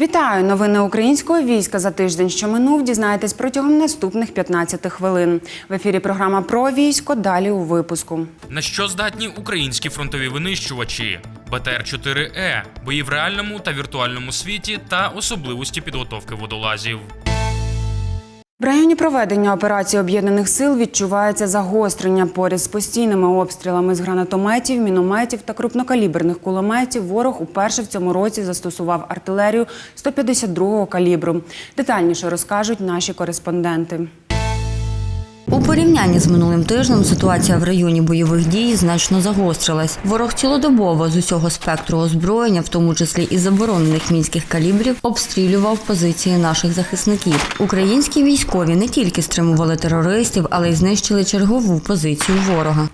Вітаю! Новини українського війська за тиждень, що минув, дізнаєтесь протягом наступних 15 хвилин. В ефірі програма про військо. Далі у випуску. На що здатні українські фронтові винищувачі? БТР-4Е, бої в реальному та віртуальному світі та особливості підготовки водолазів. В районі проведення операції об'єднаних сил відчувається загострення поряд з постійними обстрілами з гранатометів, мінометів та крупнокаліберних кулеметів. Ворог уперше в цьому році застосував артилерію 152-го калібру. Детальніше розкажуть наші кореспонденти. У порівнянні з минулим тижнем ситуація в районі бойових дій значно загострилась. Ворог цілодобово з усього спектру озброєння, в тому числі і заборонених мінських калібрів, обстрілював позиції наших захисників. Українські військові не тільки стримували терористів, але й знищили чергову позицію ворога.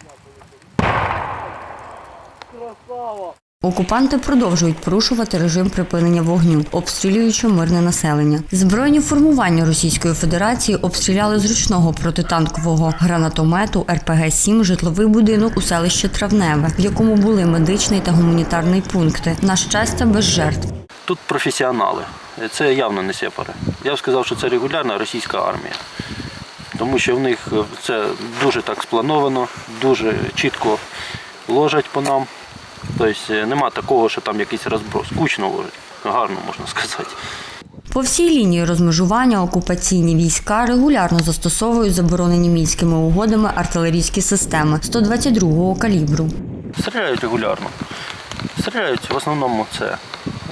Окупанти продовжують порушувати режим припинення вогню, обстрілюючи мирне населення. Збройні формування Російської Федерації обстріляли з ручного протитанкового гранатомету РПГ-7 житловий будинок у селищі Травневе, в якому були медичний та гуманітарний пункти. На щастя, без жертв. Тут професіонали. Це явно не сепари. Я б сказав, що це регулярна російська армія. Тому що в них це дуже так сплановано, дуже чітко ложать по нам. Тобто нема такого, що там якийсь розброс. Кучно ложать. Гарно можна сказати. По всій лінії розмежування окупаційні війська регулярно застосовують заборонені мінськими угодами артилерійські системи 122-го калібру. Стріляють регулярно. Стріляють в основному це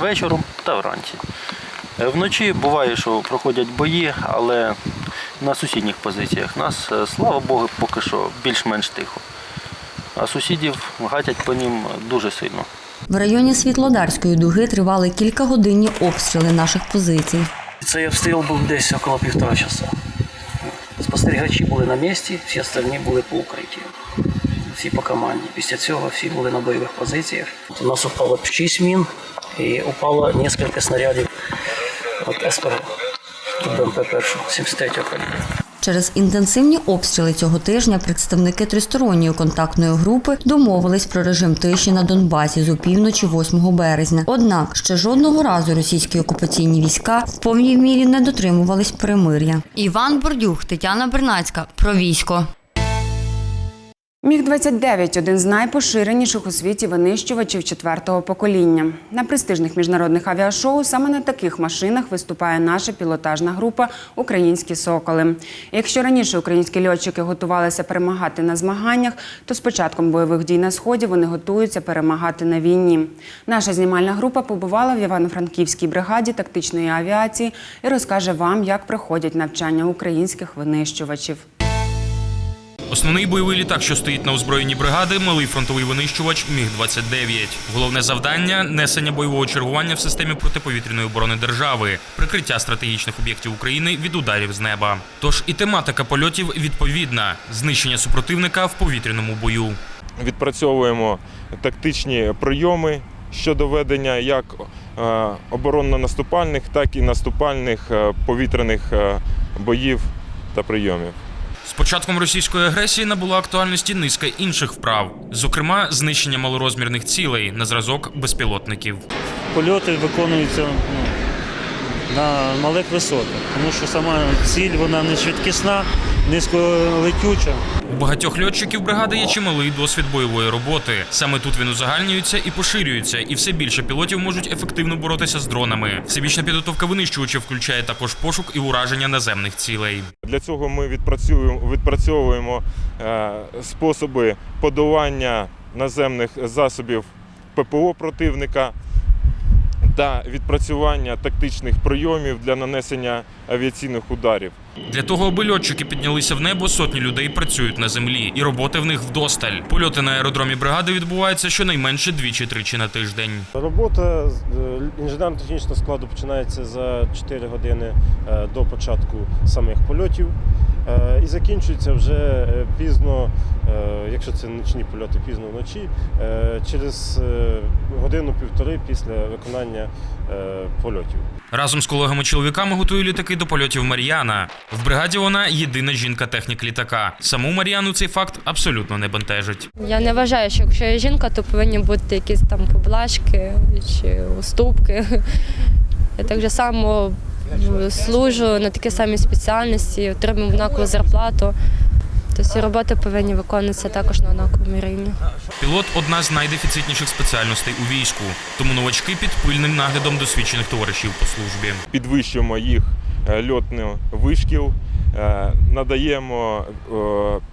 вечором та вранці. Е, Вночі буває, що проходять бої, але на сусідніх позиціях нас, е, слава Богу, поки що більш-менш тихо. А сусідів гатять по ним дуже сильно. В районі Світлодарської дуги тривали кількагодинні обстріли наших позицій. Цей обстріл був десь около півтора часа. Спостерігачі були на місці, всі остальні були по укритті. Всі по команді. Після цього всі були на бойових позиціях. У нас упало 6 мін і упало кілька снарядів от СПГ. БМП першого 73-го калібру. Через інтенсивні обстріли цього тижня представники тристоронньої контактної групи домовились про режим тиші на Донбасі з опівночі 8 березня. Однак ще жодного разу російські окупаційні війська в повній мірі не дотримувались перемир'я. Іван Бордюх, Тетяна Бернацька про військо. Міг-29 – один з найпоширеніших у світі винищувачів четвертого покоління. На престижних міжнародних авіашоу саме на таких машинах виступає наша пілотажна група Українські соколи. Якщо раніше українські льотчики готувалися перемагати на змаганнях, то з початком бойових дій на сході вони готуються перемагати на війні. Наша знімальна група побувала в Івано-Франківській бригаді тактичної авіації і розкаже вам, як проходять навчання українських винищувачів. Основний бойовий літак, що стоїть на озброєнні бригади, малий фронтовий винищувач Міг-29. Головне завдання несення бойового чергування в системі протиповітряної оборони держави, прикриття стратегічних об'єктів України від ударів з неба. Тож і тематика польотів відповідна: знищення супротивника в повітряному бою. відпрацьовуємо тактичні прийоми щодо ведення як е, оборонно-наступальних, так і наступальних е, повітряних е, боїв та прийомів. З початком російської агресії набула актуальності низка інших вправ, зокрема знищення малорозмірних цілей на зразок безпілотників. польоти виконуються ну, на малих висотах, тому що сама ціль вона не швидкісна, низьколетюча. У багатьох льотчиків бригади є чималий досвід бойової роботи. Саме тут він узагальнюється і поширюється, і все більше пілотів можуть ефективно боротися з дронами. Всебічна підготовка винищувачів включає також пошук і ураження наземних цілей. Для цього ми відпрацюємо, відпрацьовуємо е, способи подолання наземних засобів ППО противника та відпрацювання тактичних прийомів для нанесення авіаційних ударів. Для того, аби льотчики піднялися в небо, сотні людей працюють на землі, і роботи в них вдосталь. Польоти на аеродромі бригади відбуваються щонайменше двічі-тричі на тиждень. Робота з- е, інженерно-технічного складу починається за 4 години е, до початку самих польотів і закінчується вже е, пізно, е, якщо це нічні польоти, пізно вночі, е, через е, годину-півтори після виконання е, польотів. Разом з колегами-чоловіками готує літаки до польотів Мар'яна. В бригаді вона єдина жінка-технік літака. Саму Мар'яну цей факт абсолютно не бентежить. Я не вважаю, що якщо я жінка, то повинні бути якісь там поблажки чи уступки. Я так же само е, служу на такі самі спеціальності, отримую однакову зарплату. Тобто роботи повинні виконуватися також на однаковому рівні. Пілот одна з найдефіцитніших спеціальностей у війську, тому новачки під пильним наглядом досвідчених товаришів по службі. Підвищуємо їх е, льотну вишкіл, е, надаємо е,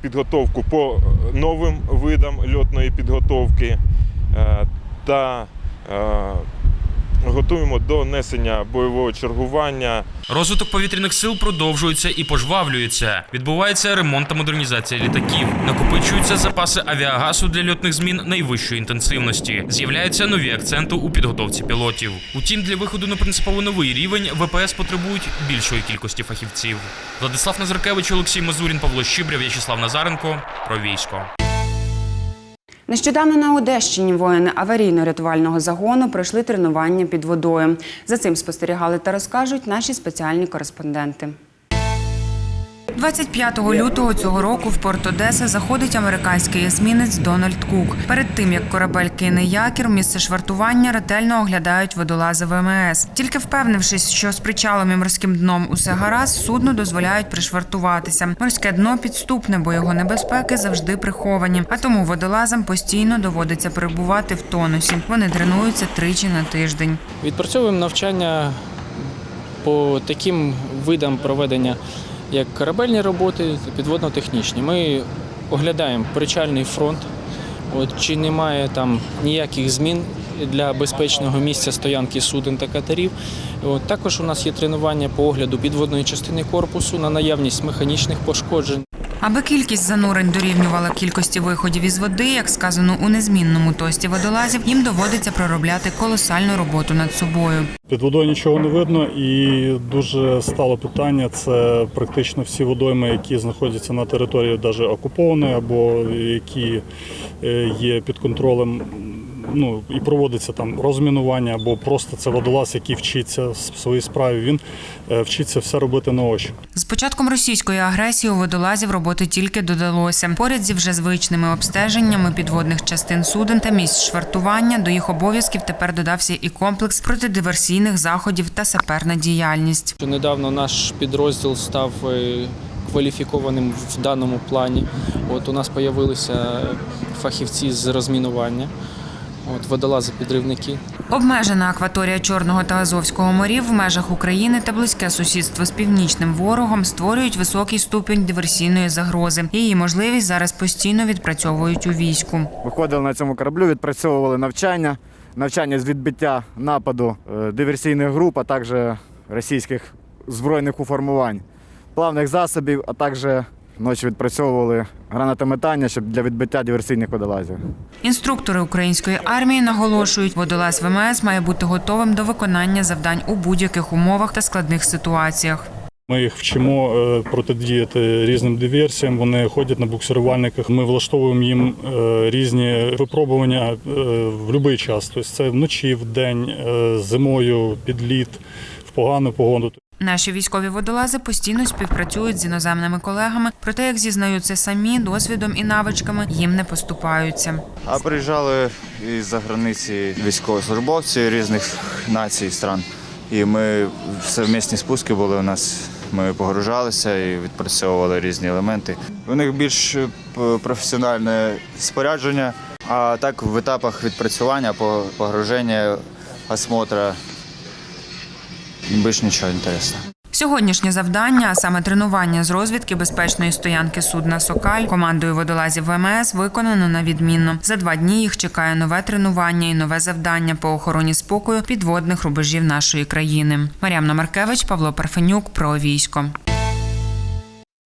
підготовку по новим видам льотної підготовки та готуємо до несення бойового чергування Розвиток повітряних сил продовжується і пожвавлюється. Відбувається ремонт та модернізація літаків. Накопичуються запаси авіагасу для льотних змін найвищої інтенсивності. З'являються нові акценти у підготовці пілотів. Утім, для виходу на принципово новий рівень ВПС потребують більшої кількості фахівців. Владислав Назаркевич, Олексій Мазурін, Павло Щибря, В'ячеслав Назаренко. Про військо. Нещодавно на Одещині воїни аварійно-рятувального загону пройшли тренування під водою. За цим спостерігали та розкажуть наші спеціальні кореспонденти. 25 лютого цього року в порт Одеси заходить американський есмінець Дональд Кук. Перед тим як корабель кине якір, місце швартування ретельно оглядають водолази ВМС. Тільки впевнившись, що з причалом і морським дном усе гаразд, судну дозволяють пришвартуватися. Морське дно підступне, бо його небезпеки завжди приховані. А тому водолазам постійно доводиться перебувати в тонусі. Вони тренуються тричі на тиждень. Відпрацьовуємо навчання по таким видам проведення, як корабельні роботи, підводно-технічні. Ми оглядаємо причальний фронт, от, чи немає там ніяких змін для безпечного місця стоянки суден та катерів. От, також у нас є тренування по огляду підводної частини корпусу на наявність механічних пошкоджень. Аби кількість занурень дорівнювала кількості виходів із води, як сказано у незмінному тості водолазів, їм доводиться проробляти колосальну роботу над собою. Під водою нічого не видно, і дуже стало питання. Це практично всі водойми, які знаходяться на території навіть окупованої, або які е, є під контролем. Ну і проводиться там розмінування, або просто це водолаз, який вчиться в своїй справі. Він е, вчиться все робити на очі. З початком російської агресії у водолазів роботи тільки додалося. Поряд зі вже звичними обстеженнями підводних частин суден та місць швартування до їх обов'язків тепер додався і комплекс протидиверсійних заходів та саперна діяльність. Недавно наш підрозділ став е, кваліфікованим в даному плані. От у нас з'явилися фахівці з розмінування, от водолази-підривники. Обмежена акваторія Чорного та Азовського морів в межах України та близьке сусідство з північним ворогом створюють високий ступінь диверсійної загрози. Її можливість зараз постійно відпрацьовують у війську. Виходили на цьому кораблю, відпрацьовували навчання, навчання з відбиття нападу е, диверсійних груп, а також російських збройних уформувань, плавних засобів, а також ночі відпрацьовували гранатометання щоб для відбиття диверсійних водолазів. Інструктори української армії наголошують, водолаз ВМС має бути готовим до виконання завдань у будь-яких умовах та складних ситуаціях. Ми їх вчимо е, протидіяти різним диверсіям. Вони ходять на буксирувальниках. Ми влаштовуємо їм е, різні випробування е, в будь-який час. Тобто це вночі, вдень, е, зимою, під лід, в погану погоду. Наші військові водолази постійно співпрацюють з іноземними колегами, проте, як зізнаються самі, досвідом і навичками їм не поступаються. А приїжджали із-за границі військовослужбовці різних націй, стран. І ми совмісні спуски були у нас. Ми погружалися і відпрацьовували різні елементи. У них більш е, професіональне спорядження, а так в етапах відпрацювання, по- погруження, осмотра більш нічого інтересного. Сьогоднішнє завдання, а саме тренування з розвідки безпечної стоянки судна Сокаль командою водолазів ВМС виконано на відмінно. За два дні їх чекає нове тренування і нове завдання по охороні спокою підводних рубежів нашої країни. Мар'ямна Маркевич, Павло Парфенюк про військо.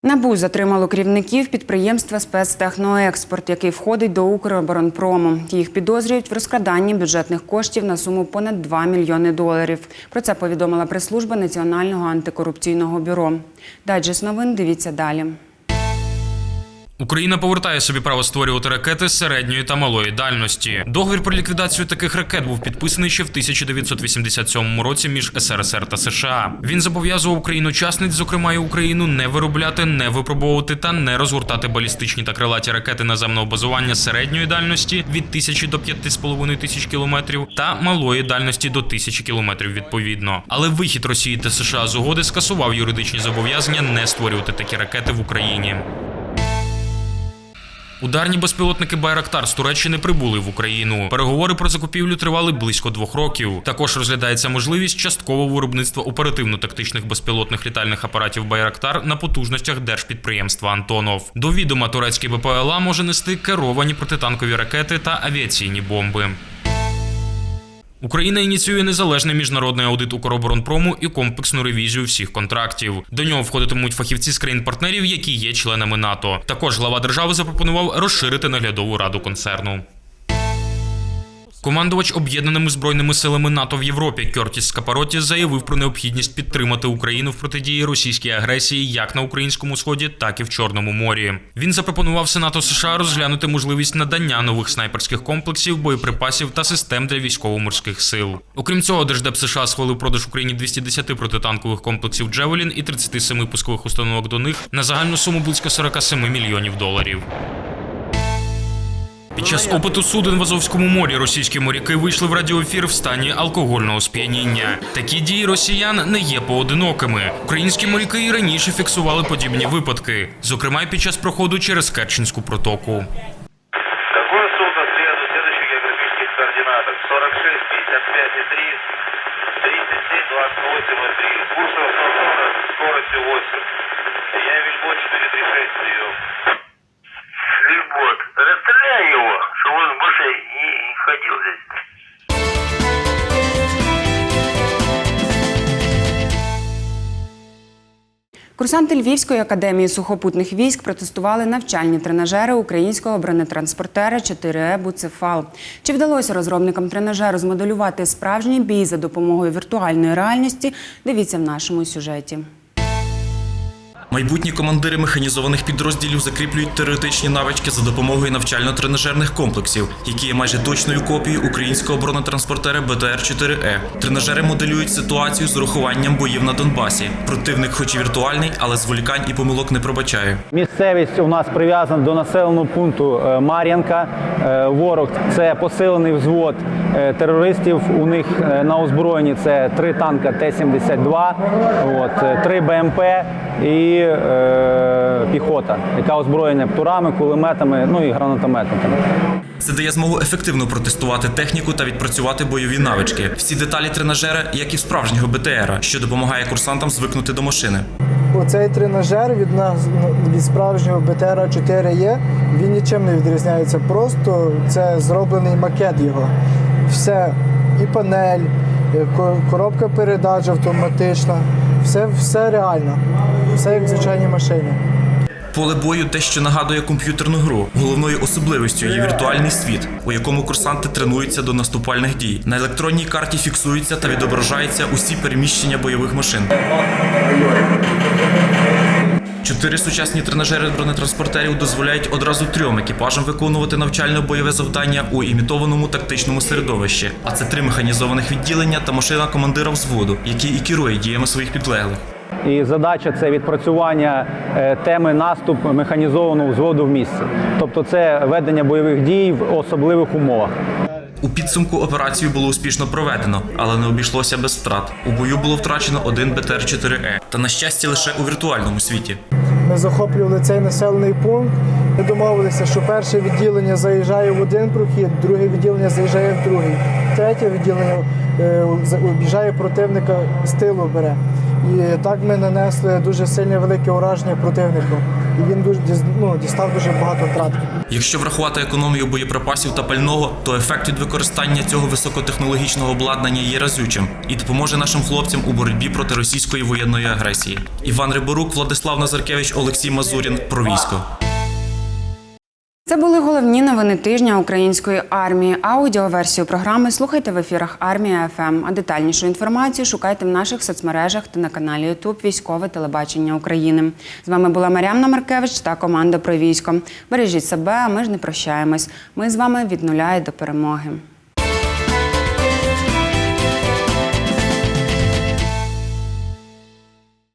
НАБУ затримало керівників підприємства спецтехноекспорт, який входить до Укроборонпрому. Їх підозрюють в розкраданні бюджетних коштів на суму понад 2 мільйони доларів. Про це повідомила прес-служба Національного антикорупційного бюро. Дайджест новин дивіться далі. Україна повертає собі право створювати ракети середньої та малої дальності. Договір про ліквідацію таких ракет був підписаний ще в 1987 році між СРСР та США. Він зобов'язував Україну-учасниць, зокрема і Україну, не виробляти, не випробовувати та не розгортати балістичні та крилаті ракети наземного базування середньої дальності від 1000 до 5,5 тисяч кілометрів та малої дальності до 1000 кілометрів відповідно. Але вихід Росії та США з угоди скасував юридичні зобов'язання не створювати такі ракети в Україні. Ударні безпілотники Байрактар з Туреччини прибули в Україну. Переговори про закупівлю тривали близько двох років. Також розглядається можливість часткового виробництва оперативно-тактичних безпілотних літальних апаратів Байрактар на потужностях держпідприємства Антонов. До відома турецький БПЛА може нести керовані протитанкові ракети та авіаційні бомби. Україна ініціює незалежний міжнародний аудит Укроборонпрому і комплексну ревізію всіх контрактів. До нього входитимуть фахівці з країн-партнерів, які є членами НАТО. Також глава держави запропонував розширити наглядову раду концерну. Командувач об'єднаними збройними силами НАТО в Європі Кертіс Скапароті заявив про необхідність підтримати Україну в протидії російській агресії як на українському сході, так і в Чорному морі. Він запропонував Сенату США розглянути можливість надання нових снайперських комплексів, боєприпасів та систем для військово-морських сил. Окрім цього, Держдеп США схвалив продаж Україні 210 протитанкових комплексів Джевелін і 37 пускових установок до них на загальну суму близько 47 мільйонів доларів. Під час опиту суден в Азовському морі російські моряки вийшли в радіоефір в стані алкогольного сп'яніння. Такі дії росіян не є поодинокими. Українські моряки і раніше фіксували подібні випадки, зокрема під час проходу через Керченську протоку. Какое судно в следующих географических координатах? 46, 55 и 3, 37, 28 и 3. Курс 140, скоростью 8. Я Вильбот 436 прием. Курсанти Львівської академії сухопутних військ протестували навчальні тренажери українського бронетранспортера 4Е Буцефал. Чи вдалося розробникам тренажеру змоделювати справжній бій за допомогою віртуальної реальності? Дивіться в нашому сюжеті. Майбутні командири механізованих підрозділів закріплюють теоретичні навички за допомогою навчально-тренажерних комплексів, які є майже точною копією українського бронетранспортера БТР-4Е. Тренажери моделюють ситуацію з урахуванням боїв на Донбасі. Противник, хоч і віртуальний, але зволікань і помилок не пробачає. Місцевість у нас прив'язана до населеного пункту е, Мар'янка. Е, Ворог це посилений взвод терористів. У них е, на озброєнні це три танка Т-72, от, е, три БМП і е, піхота, яка озброєна птурами, кулеметами, ну і гранатометниками. Це дає змогу ефективно протестувати техніку та відпрацювати бойові навички. Всі деталі тренажера, як і в справжнього БТРа, що допомагає курсантам звикнути до машини. Оцей тренажер від нас від справжнього БТРа 4 є. Він нічим не відрізняється. Просто це зроблений макет його. Все, і панель, і коробка передач автоматична. Все, все реально. Все як в звичайній машині. Поле бою дещо нагадує комп'ютерну гру. Головною особливістю є віртуальний світ, у якому курсанти тренуються до наступальних дій. На електронній карті фіксуються та відображаються усі переміщення бойових машин. Чотири сучасні тренажери бронетранспортерів дозволяють одразу трьом екіпажам виконувати навчально-бойове завдання у імітованому тактичному середовищі. А це три механізованих відділення та машина командира взводу, який і керує діями своїх підлеглих. І задача це відпрацювання е, теми наступ механізованого взводу в місці. Тобто це ведення бойових дій в особливих умовах. У підсумку операцію було успішно проведено, але не обійшлося без втрат. У бою було втрачено один БТР-4Е, та на щастя лише у віртуальному світі. Ми захоплювали цей населений пункт. Ми домовилися, що перше відділення заїжджає в один прохід, друге відділення заїжджає в другий, третє відділення е, об'їжджає противника з тилу бере. І так ми нанесли дуже сильне велике ураження противнику. І він дуже ну, дістав дуже багато втрат. Якщо врахувати економію боєприпасів та пального, то ефект від використання цього високотехнологічного обладнання є разючим і допоможе нашим хлопцям у боротьбі проти російської воєнної агресії. Іван Риборук, Владислав Назаркевич, Олексій Мазурін про військо. Це були головні новини тижня української армії. Аудіоверсію програми слухайте в ефірах Армія ФМ. А детальнішу інформацію шукайте в наших соцмережах та на каналі Ютуб Військове телебачення України. З вами була Мар'яна Маркевич та команда про військо. Бережіть себе, а ми ж не прощаємось. Ми з вами від нуля і до перемоги.